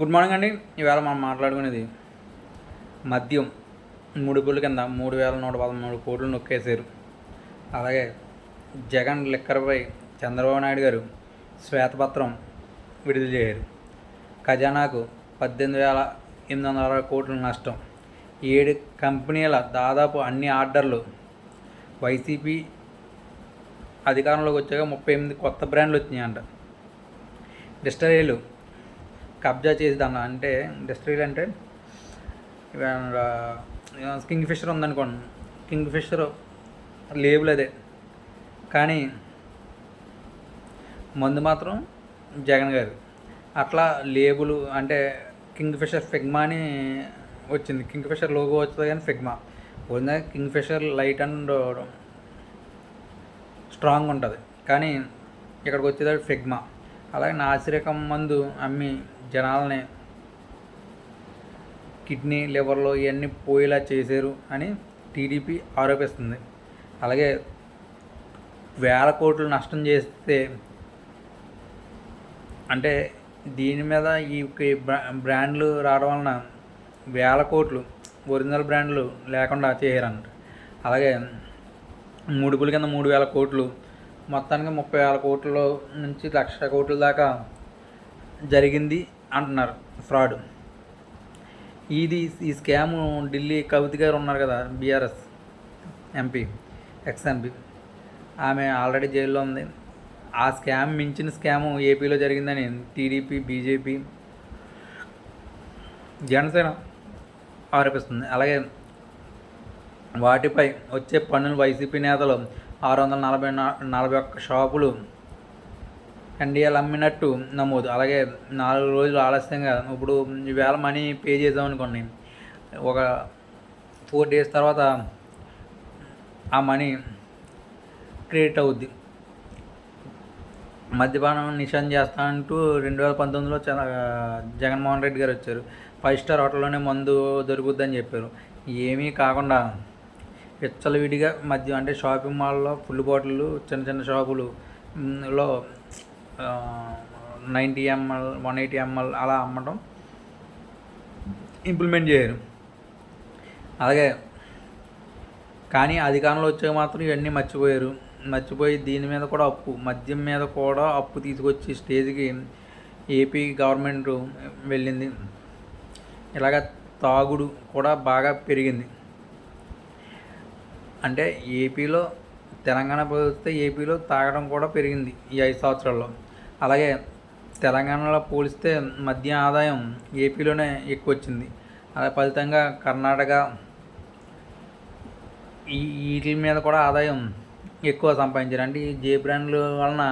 Good morning అండి. ఈవేళ మనం మాట్లాడుకునేది మద్యం. ముడుపుల కింద మూడు వేల నూట పదమూడు కోట్లు నొక్కేశారు. అలాగే జగన్ లిక్కర్పై చంద్రబాబు నాయుడు గారు శ్వేతపత్రం విడుదల చేయరు ఖజానాకు పద్దెనిమిది వేల ఎనిమిది వందల అరవై కోట్ల నష్టం. ఏడు కంపెనీల దాదాపు అన్ని ఆర్డర్లు వైసీపీ అధికారంలోకి వచ్చాక ముప్పై ఎనిమిది కొత్త బ్రాండ్లు వచ్చినాయంట. డిస్టరీలు కబ్జా చేసేదన్న. అంటే ఇండస్ట్రీలు అంటే కింగ్ ఫిషర్ ఉందనుకోండి. కింగ్ ఫిషర్ లేబుల్ అదే. కానీ మందు మాత్రం జగన్ గారు. అట్లా లేబుల్ అంటే కింగ్ ఫిషర్ ఫిగ్మా అని వచ్చింది. కింగ్ ఫిషర్ లోగో వచ్చింది కానీ ఫిగ్మా. పోయిందా Kingfisher light and strong ఉంటుంది. కానీ ఇక్కడికి వచ్చేది ఫిగ్మా. అలాగే నాసిరకం మందు అమ్మి జనాలని కిడ్నీ లివర్లో ఇవన్నీ పోయేలా చేశారు అని టీడీపీ ఆరోపిస్తుంది. అలాగే వేల కోట్లు నష్టం చేస్తే అంటే దీని మీద ఈ బ్రా- బ్రాండ్లు రావడం వలన వేల కోట్లు ఒరిజినల్ బ్రాండ్లు లేకుండా చేయరంట అలాగే ముడుపుల కింద మూడు వేల కోట్లు మొత్తానికి ముప్పై వేల కోట్ల నుంచి లక్ష కోట్ల దాకా జరిగింది. అంటున్నారు ఫ్రాడ్. ఇది ఈ స్కామ్ ఢిల్లీ కవిత గారు ఉన్నారు కదా బీఆర్ఎస్ ఎంపీ ఎక్స్ ఎంపీ ఆమె ఆల్రెడీ జైల్లో ఉంది. ఆ స్కామ్ మించిన స్కాము ఏపీలో జరిగిందని టీడీపీ బీజేపీ జనసేన ఆరోపిస్తుంది. అలాగే వాటిపై వచ్చే పన్నులు వైసీపీ నేతలు ఆరు వందల నలభై నలభై ఒక్క షాపులు ఎన్డీఎల్ అమ్మినట్టు నమోదు. అలాగే నాలుగు రోజులు ఆలస్యంగా ఇప్పుడు ఈవేళ మనీ పే చేసామనుకోండి ఒక ఫోర్ డేస్ తర్వాత ఆ మనీ క్రెడిట్ అవుద్ది. మద్యపానం నిషేధం చేస్తా అంటూ రెండు వేల పంతొమ్మిదిలో చాలా జగన్మోహన్ రెడ్డి గారు వచ్చారు. ఫైవ్ స్టార్ హోటల్లోనే మందు దొరుకుద్దని చెప్పారు. ఏమీ కాకుండా విచ్చలవిడిగా మద్యం అంటే షాపింగ్ మాల్లో ఫుల్ బాటిళ్ళు చిన్న చిన్న షాపులు లో ninety ML one eighty ML అలా అమ్మటం ఇంప్లిమెంట్ చేయరు. అలాగే కానీ అధికారంలో వచ్చాక మాత్రం ఇవన్నీ మర్చిపోయారు. మర్చిపోయి దీని మీద కూడా అప్పు మద్యం మీద కూడా అప్పు తీసుకొచ్చి స్టేజ్కి ఏపీ గవర్నమెంట్ వెళ్ళింది. ఇలాగ తాగుడు కూడా బాగా పెరిగింది. అంటే ఏపీలో తెలంగాణ పోలిస్తే ఏపీలో తాగడం కూడా పెరిగింది ఈ ఐదు సంవత్సరాల్లో. అలాగే తెలంగాణలో పోలిస్తే మద్య ఆదాయం ఏపీలోనే ఎక్కువ వచ్చింది అలా ఫలితంగా కర్ణాటక ఈ వీటి మీద కూడా ఆదాయం ఎక్కువ సంపాదించారు. అంటే ఈ జే బ్రాండ్ల వలన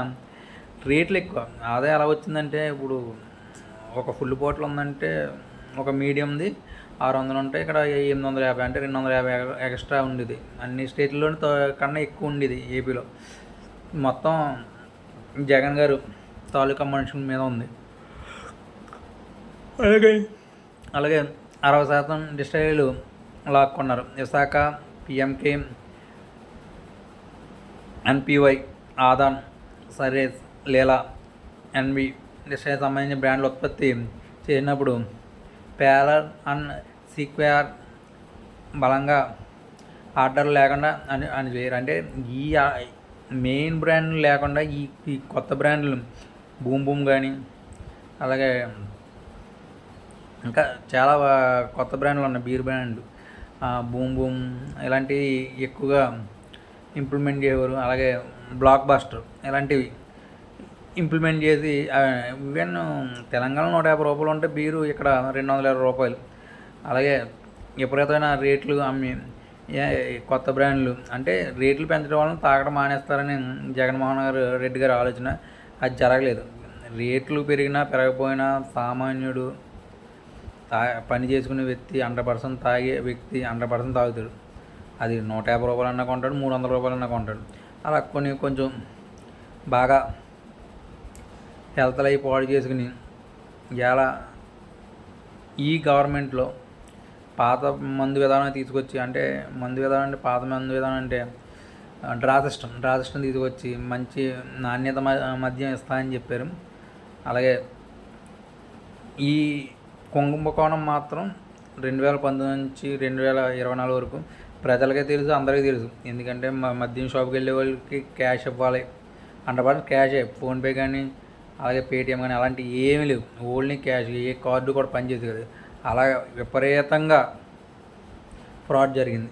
రేట్లు ఎక్కువ. ఆదాయం ఎలా వచ్చిందంటే ఇప్పుడు ఒక ఫుల్ బాటిల్ ఉందంటే ఒక మీడియంది ఆరు వందలు ఉంటాయి. ఇక్కడ ఎనిమిది వందల యాభై అంటే రెండు వందల యాభై ఎక్స్ట్రా ఉండేది. అన్ని స్టేట్లలో కన్నా ఎక్కువ ఉండేది ఏపీలో. మొత్తం జగన్ గారు తాలూకా మనుషుల మీద ఉంది. అలాగే. అలాగే అరవై శాతం డిస్టైలు లాక్కున్నారు. విశాఖ పిఎంకే ఎన్పివై ఆదాన్ సరేస్ లీలా ఎన్వి డిస్టైల్ సంబంధించిన బ్రాండ్ల ఉత్పత్తి చేసినప్పుడు పేలర్ అండ్ సీక్వేర్ బలంగా ఆర్డర్ లేకుండా అని అని చేయరు. అంటే ఈ మెయిన్ బ్రాండ్ లేకుండా ఈ కొత్త బ్రాండ్లు బూమ్ బూమ్ కానీ అలాగే ఇంకా చాలా కొత్త బ్రాండ్లు ఉన్నాయి బీర్ బ్రాండ్లు. బూమ్ బూమ్ ఇలాంటివి ఎక్కువగా ఇంప్లిమెంట్ చేయవారు అలాగే బ్లాక్ బాస్టర్ ఇలాంటివి ఇంప్లిమెంట్ చేసి ఈవెన్ తెలంగాణ నూట యాభై రూపాయలు ఉంటే బీరు ఇక్కడ రెండు వందల ఇరవై రూపాయలు. అలాగే విపరీతమైన రేట్లు అమ్మి కొత్త బ్రాండ్లు అంటే రేట్లు పెంచడం వలన తాగడం మానేస్తారని జగన్మోహన్ గారు రెడ్డి గారి ఆలోచన. అది జరగలేదు. రేట్లు పెరిగినా పెరగకపోయినా సామాన్యుడు తా పని చేసుకునే వ్యక్తి హండ్రెడ్ పర్సెంట్ తాగే వ్యక్తి హండ్రెడ్ పర్సెంట్ తాగుతాడు. అది నూట యాభై రూపాయలు అన్నా కొంటాడు మూడు వందల రూపాయలు అన్న కొంటాడు. అలా కొన్ని కొంచెం బాగా హెల్త్ లైఫ్ పాడు చేసుకుని ఎలా ఈ గవర్నమెంట్లో పాత మందు విధానం తీసుకొచ్చి అంటే మందు విధానం అంటే పాత మందు విధానం అంటే డ్రా సిస్టమ్ డ్రా సిస్టమ్ తీసుకొచ్చి మంచి నాణ్యత మ- మద్యం ఇస్తా అని చెప్పారు. అలాగే ఈ కుంభకోణం మాత్రం రెండు వేల పంతొమ్మిది నుంచి రెండు వేల ఇరవై నాలుగు వరకు ప్రజలకే తెలుసు అందరికీ తెలుసు. ఎందుకంటే మా మద్యం షాప్కి వెళ్ళే వాళ్ళకి క్యాష్ ఇవ్వాలి. అండపాటు క్యాషే ఫోన్పే కానీ అలాగే పేటిఎం కానీ అలాంటివి ఏమీ లేవు. ఓన్లీ క్యాష్ ఏ కార్డు కూడా పనిచేసేది కాదు. అలా విపరీతంగా ఫ్రాడ్ జరిగింది.